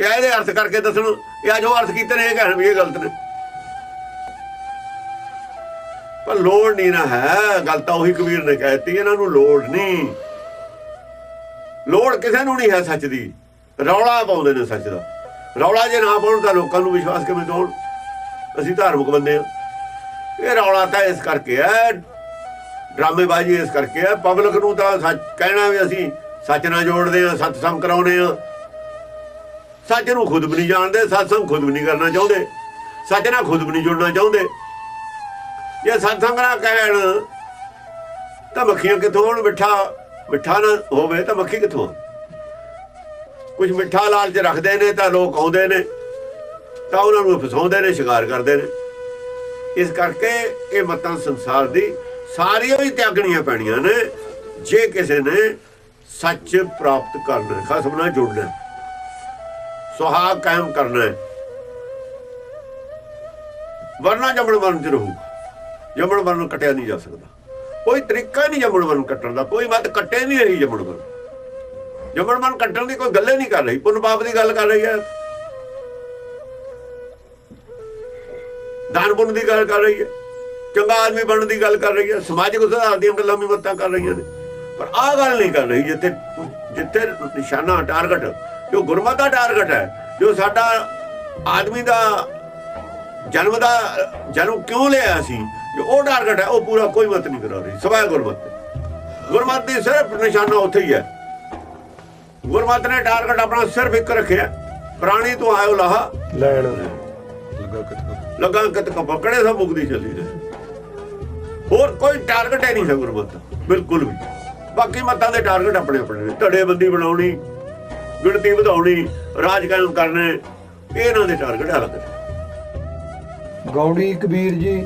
ਇਹ ਇਹਦੇ ਅਰਥ ਕਰਕੇ ਦੱਸਣ ਇਹ ਆ ਜੋ ਅਰਥ ਕੀਤੇ ਨੇ, ਇਹ ਕਹਿਣ ਵੀ ਇਹ ਗਲਤ ਨੇ। ਪਰ ਲੋੜ ਨਹੀਂ ਨਾ ਹੈ, ਗੱਲ ਤਾਂ ਉਹੀ ਕਬੀਰ ਨੇ ਕਹਿਤੀ ਇਹਨਾਂ ਨੂੰ ਲੋੜ ਨਹੀਂ। ਲੋੜ ਕਿਸੇ ਨੂੰ ਨਹੀਂ ਹੈ ਸੱਚ ਦੀ। ਰੌਲਾ ਪਾਉਂਦੇ ਨੇ ਸੱਚ ਦਾ। ਰੌਲਾ ਜੇ ਨਾ ਪਾਉਣ ਤਾਂ ਲੋਕਾਂ ਨੂੰ ਵਿਸ਼ਵਾਸ ਕਿਵੇਂ ਦਿਉਣ ਅਸੀਂ ਧਾਰਮਿਕ ਬੰਦੇ ਆ ਇਹ ਰੌਲਾ ਤਾਂ ਇਸ ਕਰਕੇ ਹੈ, ਡਰਾਮੇਬਾਜ਼ੀ ਇਸ ਕਰਕੇ ਹੈ। ਪਬਲਿਕ ਨੂੰ ਤਾਂ ਸੱਚ ਕਹਿਣਾ ਵੀ ਅਸੀਂ ਸੱਚ ਨਾਲ ਜੋੜਦੇ ਆ ਸਤਸੰਗ ਕਰਾਉਨੇ ਆ ਸੱਚ ਨੂੰ ਖੁਦ ਵੀ ਨਹੀਂ ਜਾਣਦੇ, ਸਤਸੰਗ ਖੁਦ ਵੀ ਨਹੀਂ ਕਰਨਾ ਚਾਹੁੰਦੇ। ਸੱਚ ਨਾਲ ਖੁਦ ਵੀ ਨਹੀਂ ਜੁੜਨਾ ਚਾਹੁੰਦੇ। ਜੇ ਸਤਸੰਗ ਨਾ ਕਹਿਣ, ਤਾਂ ਮੱਖੀਆਂ ਕਿੱਥੋਂ ਹੋਣ? ਮਿੱਠਾ ਮਿੱਠਾ ਨਾ ਹੋਵੇ ਤਾਂ ਮੱਖੀ ਕਿੱਥੋਂ ਕੁਝ ਮਿੱਠਾ ਲਾਲਚ ਰੱਖਦੇ ਨੇ ਤਾਂ ਲੋਕ ਆਉਂਦੇ ਨੇ, ਤਾਂ ਉਹਨਾਂ ਨੂੰ ਫਸਾਉਂਦੇ ਨੇ, ਸ਼ਿਕਾਰ ਕਰਦੇ ਨੇ। ਇਸ ਕਰਕੇ ਇਹ ਮਤਾਂ ਸੰਸਾਰ ਦੀ ਸਾਰੀਆਂ ਹੀ ਤਿਆਗਣੀਆਂ ਪੈਣੀਆਂ ਨੇ। ਜੇ ਕਿਸੇ ਨੇ ਸੱਚ ਪ੍ਰਾਪਤ ਕਰਨਾ, ਖਸਮ ਨਾਲ ਜੁੜਨਾ ਸੁਹਾਗ ਕਾਇਮ ਕਰਨਾ ਹੈ। ਵਰਨਾ ਜੰਮਣ ਮਰਨ ਚ ਰਹੂ ਜੰਮਣ ਮਰਨ ਕਟਿਆ ਨਹੀਂ ਜਾ ਸਕਦਾ। ਕੋਈ ਤਰੀਕਾ ਨਹੀਂ ਜੰਮਣ ਮਰਨ ਕੱਟਣ ਦਾ। ਕੋਈ ਮਤ ਕੱਟੇ ਨਹੀਂ ਰਹੀ ਜੰਮਣ ਮਰਨ। ਜੰਮਣ ਮਰਨ ਕੱਟਣ ਦੀ ਕੋਈ ਗੱਲ ਨਹੀਂ ਕਰ ਰਹੀ। ਪੁੰਨ ਪਾਪ ਦੀ ਗੱਲ ਕਰ ਰਹੀ ਹੈ। ਦਾਨ ਪੁੰਨ ਦੀ ਗੱਲ ਕਰ ਰਹੀ ਹੈ। ਚੰਗਾ ਆਦਮੀ ਬਣਨ ਦੀ ਗੱਲ ਕਰ ਰਹੀ ਹੈ। ਸਮਾਜਿਕ ਸੁਧਾਰ ਦੀਆਂ ਗੱਲਾਂ ਵੀ ਮਤਾਂ ਕਰ ਰਹੀਆਂ ਨੇ। ਪਰ ਆਹ ਗੱਲ ਨਹੀਂ ਕਰ ਰਹੀ ਜਿੱਥੇ ਜਿੱਥੇ ਨਿਸ਼ਾਨਾ ਟਾਰਗੇਟ ਜੋ ਗੁਰਮਤ ਦਾ ਟਾਰਗੇਟ ਹੈ ਜੋ ਸਾਡਾ ਆਦਮੀ ਦਾ ਜਨਮ ਦਾ ਜਨਮ ਕਿਉਂ ਲਿਆ ਸੀ ਜੋ ਉਹ ਟਾਰਗੇਟ ਹੈ ਉਹ ਪੂਰਾ ਕੋਈ ਮਤ ਨਹੀਂ ਕਰਾ ਰਹੀ ਸਵਾਇ ਗੁਰਮਤ। ਗੁਰਮਤ ਦੀ ਸਿਰਫ ਨਿਸ਼ਾਨਾ ਉੱਥੇ ਹੀ ਹੈ। ਗੁਰਮਤ ਨੇ ਟਾਰਗੇਟ ਆਪਣਾ ਸਿਰਫ ਇੱਕ ਰੱਖਿਆ ਪ੍ਰਾਣੀ ਤੋਂ ਆਇਓ ਲਾਹਾ। ਲੈਣ ਲੱਗਾ ਕਿਤੇ ਕਿਤ ਪਕੜੇ ਸਭ ਮੁਕਦੀ ਚੱਲੀ ਰਹੇ ਹੋਰ ਕੋਈ ਟਾਰਗੇਟ ਹੀ ਨਹੀਂ ਹੈ ਗੁਰਮਤ ਬਿਲਕੁਲ ਵੀ। ਬਾਕੀ ਮਤਾਂ ਦੇ ਟਾਰਗੇਟ ਆਪਣੇ ਆਪਣੇ ਨੇ ਧੜੇਬੰਦੀ ਬਣਾਉਣੀ ਗਿਣਤੀ ਵਧਾਉਣੀ ਰਾਜ ਕਾਇਮ ਕਰਨੇ ਇਹ ਇਹਨਾਂ ਦੇ ਟਾਰਗੇਟ ਅਲੱਗ ਨੇ ਗੌੜੀ ਕਬੀਰ ਜੀ